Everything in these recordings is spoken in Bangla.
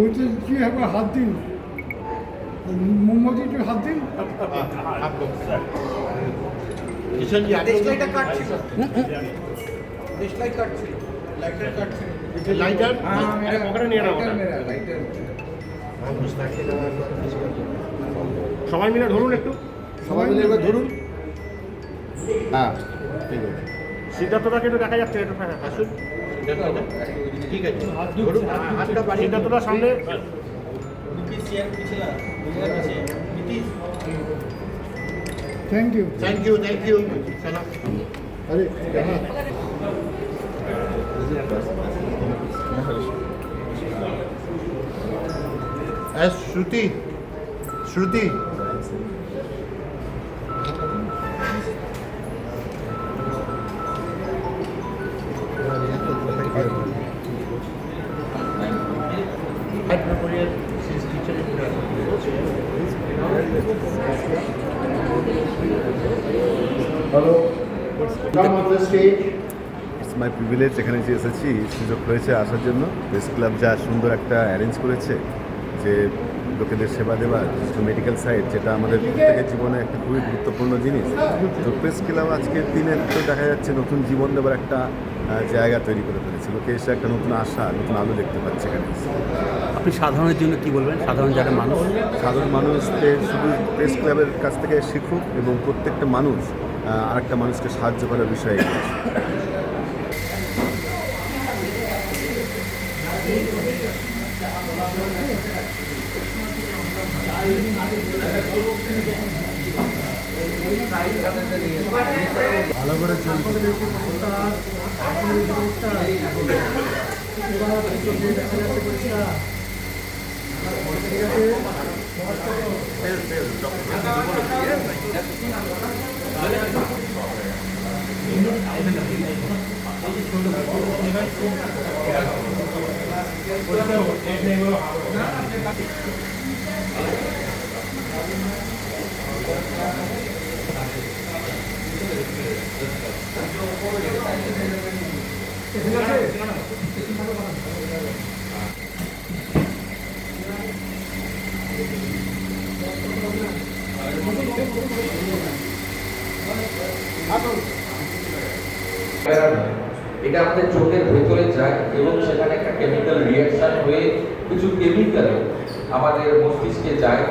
ওইটা কি একবার হাত দিন? মোমবাতি একটু হাত দিন। লাইটার লাইটার মেরা লাইটার সবাই মিলে ধরুন একটু। সবাই মিলে এবার ধরুন। হ্যাঁ ঠিক আছে। সিদ্ধার্থটাকে একটু দেখা যাচ্ছে একটু হ্যাঁ, আসুন। ঠিক আছে সিদ্ধার্থটা সামনে thank you thank you thank you আরে Shruti Shruti hello. It's my privilege এখানে যে এসেছি সুযোগ হয়েছে আসার জন্য। প্রেস ক্লাব যা সুন্দর একটা অ্যারেঞ্জ করেছে যে লোকেদের সেবা দেওয়ার মেডিকেল সাইড যেটা আমাদের প্রত্যেকের জীবনে একটা খুবই গুরুত্বপূর্ণ জিনিস। তো প্রেস ক্লাব আজকের দিনে তো দেখা যাচ্ছে নতুন জীবন দেওয়ার একটা জায়গা তৈরি করে ফেলেছে। লোকে এসে একটা নতুন আশা নতুন আলো দেখতে পাচ্ছে এখানে। আপনি সাধারণের জন্য কি বলবেন? সাধারণ যারা মানুষ? সাধারণ মানুষদের শুধু প্রেস ক্লাবের কাছ থেকে শিখুক এবং প্রত্যেকটা মানুষ আরেকটা মানুষকে সাহায্য করার বিষয়ে এগিয়ে Gracias. এটা আমাদের চোখের ভেতরে যায় এবং সেখানে একটা কেমিক্যাল রিয়াকশন হয়ে কিছু কেমিক্যাল আমাদের মস্তিষ্কে যায়।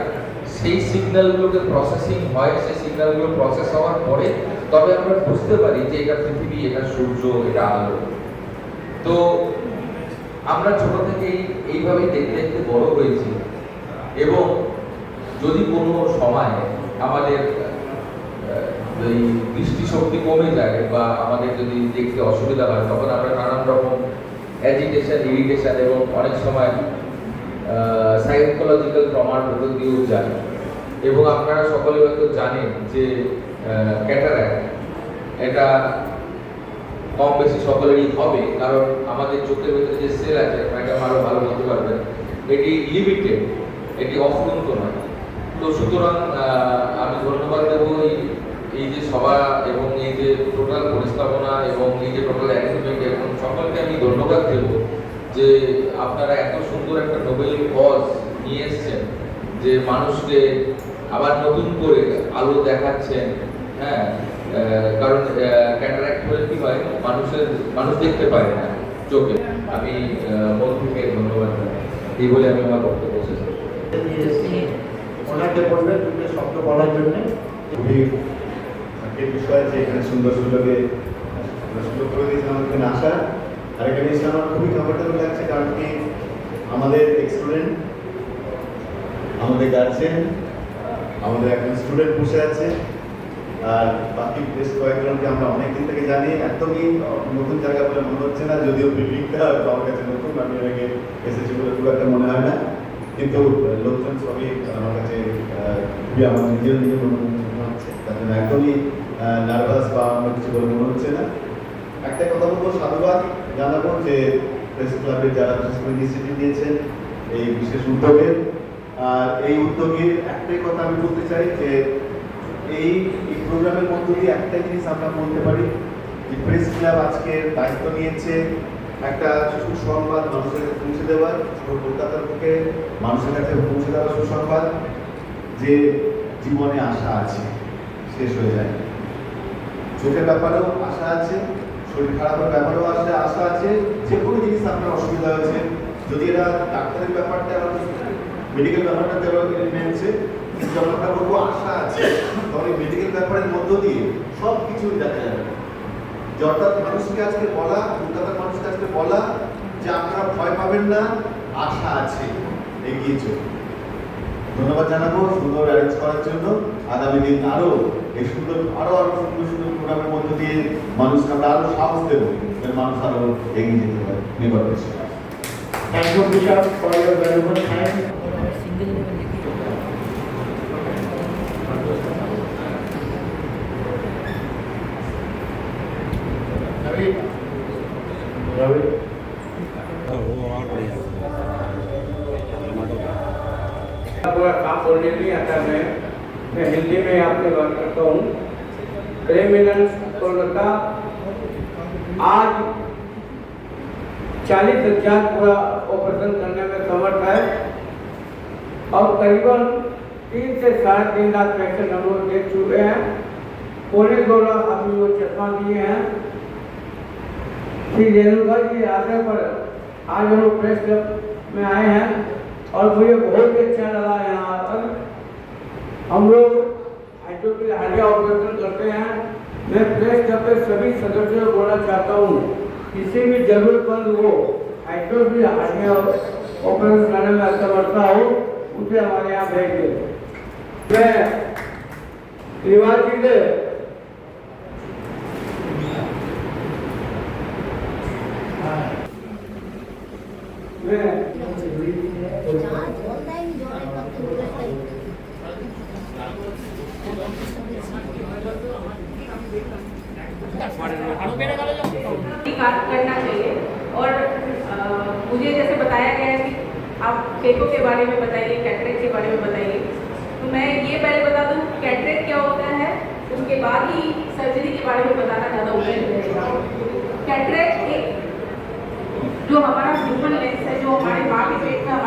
সেই সিগন্যালগুলোকে প্রসেসিং হয়, সেই সিগন্যালগুলো প্রসেস হওয়ার পরে তবে আমরা বুঝতে পারি যে এটা পৃথিবী, এটা সূর্য, এটা আলো। তো আমরা ছোট থেকেই এইভাবেই দেখতে দেখতে বড় হয়েছি। এবং যদি কোনো সময় আমাদের এই দৃষ্টিশক্তি কমে যায় বা আমাদের যদি দেখতে অসুবিধা হয়, তখন আমরা নানান রকম অ্যাজিটেশন ইরিটেশন এবং অনেক সময় সাইকোলজিক্যাল ট্রমার ভেতর দিয়েও যায়। এবং আপনারা সকলে হয়তো জানেন যে ক্যাটারাক্ট এটা কম বেশি সকলেরই হবে, কারণ আমাদের চোখের ভেতরে যে সেল আছে ম্যাডাম আরও ভালো বলতে পারবেন। এটি লিমিটেড এটি অফুরন্ত নয় তো সুতরাং আহ, আমি ধন্যবাদ দেব এই এই যে সভা এবং এই যে টোটাল পরিস্থাপনা এবং এই যে টোটাল অ্যারেঞ্জমেন্ট এবং সকলকে আমি ধন্যবাদ দেব যে আপনারা এত সুন্দর একটা নোবেল কজ নিয়ে এসেছেন, যে মানুষকে আবার নতুন করে আলো দেখাচ্ছেন হ্যাঁ? কারণ ক্যাটারাক্ট হলে কি হয়, মানুষের, মানুষ দেখতে পায় না চোখে। আমি মন থেকে ধন্যবাদ এই বলে আমি আমার বক্তব্য শেষ। ওনাকে বলবেন শব্দ বলার জন্য সুন্দর সুযোগ করে দিয়েছেন আর আমার খুবই কমফোর্টেবল লাগছে কারণ কি আমাদের স্টুডেন্ট আমাদের গার্জেন আমাদের এখন স্টুডেন্ট বসে আছে। আর বাকি বেশ কয়েকজনকে আমরা অনেক থেকে জানি। একদমই নতুন জায়গা বলে মনে হচ্ছে না, যদিও বিল্ডিংটা আমার কাছে নতুন, আমি আগে এসেছি বলে খুব একটা মনে হয় না। কিন্তু লোকজন সবই আমার কাছে খুবই আমার নিজের নিজের মনে হচ্ছে। তার জন্য একদমই নার্ভাস বা অন্য কিছু বলে মনে হচ্ছে না। একটা কথা বলব, সাধুবাদ জানাব যে প্রেস ক্লাবের যারা ইনিশিয়েটিভ নিয়েছেন এই বিশেষ উদ্যোগের আর এই উদ্যোগের একটাই কথা আমি বলতে চাই যে এই প্রোগ্রামের মধ্য দিয়ে একটাই জিনিস আমরা বলতে পারি যে প্রেস ক্লাব আজকে দায়িত্ব নিয়েছে একটা সুসংবাদ মানুষের কাছে পৌঁছে দেওয়ার কলকাতার বুকে মানুষের কাছে পৌঁছে দেওয়ার সুসংবাদ যে জীবনে আশা আছে, শেষ হয়ে যায়। চোখের ব্যাপারেও আশা আছে, শরীর খারাপের ব্যাপারেও আশা আশা আছে যে কোনো জিনিস আপনার অসুবিধা হয়েছে যদি এরা ডাক্তারের ব্যাপারটা মেডিকেল ব্যাপারটা দেওয়া মেনছে কিন্তু যখন বলব আশা আছে এই মেডিকেল ব্যাপারের মধ্য দিয়ে সব কিছুই দেখা যাবে। অর্থাৎ মানুষকে আজকে বলা কলকাতার মানুষকে আজকে বলা যে আপনারা ভয় পাবেন না, আশা আছে, এগিয়ে চলুন। ধন্যবাদ জানাব সুন্দর অ্যারেঞ্জ করার জন্য। আগামী দিন আরও এই সুন্দর, আরও আরও সুন্দর সুন্দর প্রোগ্রামের মধ্য দিয়ে মানুষকে আমরা আরও সাহস দেবো মানুষ আরও এগিয়ে যেতে পারে। নির্ভর করছে Thank you, Bishop, for your valuable time. काम बोलने नहीं आता मैं मैं हिंदी में आपसे बात करता हूँ प्रेम कोलकाता आज चालीस हज़ार पूरा ऑपरेशन करने में समर्थ है। और करीबन तीन से साढ़े तीन लाख पेशेंट हम लोग देख चुके हैं। पौने दो लाख अभी वो चश्मा दिए हैं। श्री रेणुका जी आने पर आज हम लोग प्रेस क्लब में आए हैं। और मुझे बहुत ही अच्छा लगा यहाँ आकर हम लोग हाइड्रो के हालिया ऑपरेशन करते हैं। मैं प्रेस क्लब के सभी सदस्यों को बोलना चाहता हूँ। किसी भी जरूरतमंद हो हाइड्रो की हालिया ऑपरेशन करने में असमर्थता हो, उसे हमारे यहाँ भेज मैं रिवाज जी से जो बात करना चाहिए। और आ, मुझे जैसे बताया गया है कि आप खेतों के बारे में बताइए कैटरेक के बारे में बताइए। तो मैं ये पहले बता दूँ कैटरेक क्या होता है उसके बाद ही सर्जरी के बारे में बताना ज़्यादा उचित रहेगा। कैटरेक एक जो हमारा ह्यूमन लेंस है जो हमारे माँ के पेट का